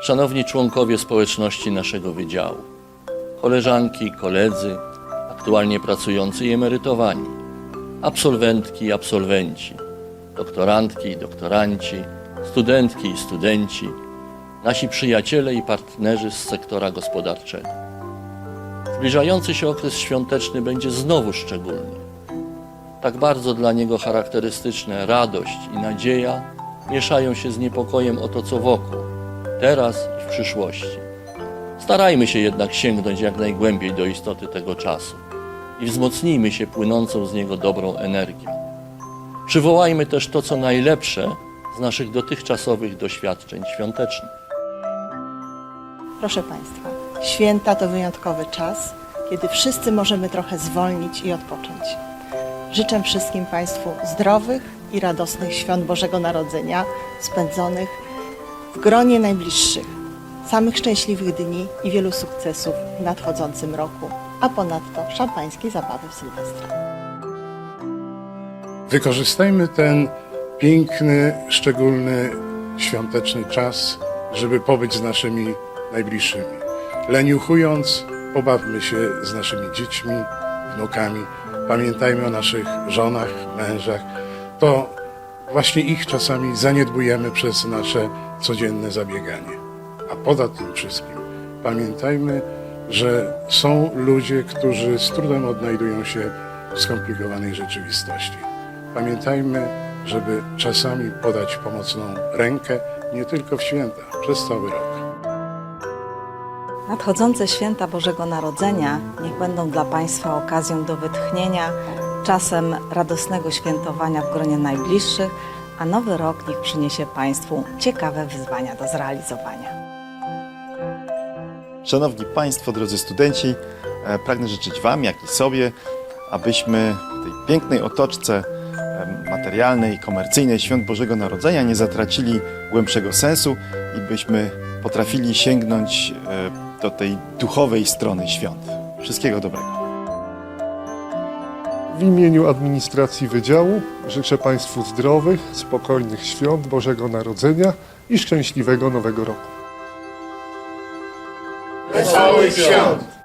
Szanowni członkowie społeczności naszego wydziału, koleżanki, koledzy, aktualnie pracujący i emerytowani, absolwentki i absolwenci, doktorantki i doktoranci, studentki i studenci, nasi przyjaciele i partnerzy z sektora gospodarczego. Zbliżający się okres świąteczny będzie znowu szczególny. Tak bardzo dla niego charakterystyczne radość i nadzieja mieszają się z niepokojem o to, co wokół, teraz i w przyszłości. Starajmy się jednak sięgnąć jak najgłębiej do istoty tego czasu i wzmocnijmy się płynącą z niego dobrą energią. Przywołajmy też to, co najlepsze z naszych dotychczasowych doświadczeń świątecznych. Proszę Państwa, święta to wyjątkowy czas, kiedy wszyscy możemy trochę zwolnić i odpocząć. Życzę wszystkim Państwu zdrowych i radosnych świąt Bożego Narodzenia, spędzonych w gronie najbliższych, samych szczęśliwych dni i wielu sukcesów w nadchodzącym roku, a ponadto szampańskiej zabawy w Sylwestra. Wykorzystajmy ten piękny, szczególny, świąteczny czas, żeby pobyć z naszymi najbliższymi. Leniuchując, pobawmy się z naszymi dziećmi, wnukami. Pamiętajmy o naszych żonach, mężach. To właśnie ich czasami zaniedbujemy przez nasze codzienne zabieganie. A poza tym wszystkim pamiętajmy, że są ludzie, którzy z trudem odnajdują się w skomplikowanej rzeczywistości. Pamiętajmy, żeby czasami podać pomocną rękę nie tylko w święta, przez cały rok. Nadchodzące święta Bożego Narodzenia niech będą dla Państwa okazją do wytchnienia, czasem radosnego świętowania w gronie najbliższych, a nowy rok niech przyniesie Państwu ciekawe wyzwania do zrealizowania. Szanowni Państwo, drodzy studenci, e, pragnę życzyć Wam, jak i sobie, abyśmy w tej pięknej otoczce materialnej, komercyjnej Świąt Bożego Narodzenia nie zatracili głębszego sensu i byśmy potrafili sięgnąć e, do tej duchowej strony świąt. Wszystkiego dobrego. W imieniu administracji Wydziału życzę Państwu zdrowych, spokojnych świąt Bożego Narodzenia i szczęśliwego Nowego Roku. Wesołych świąt!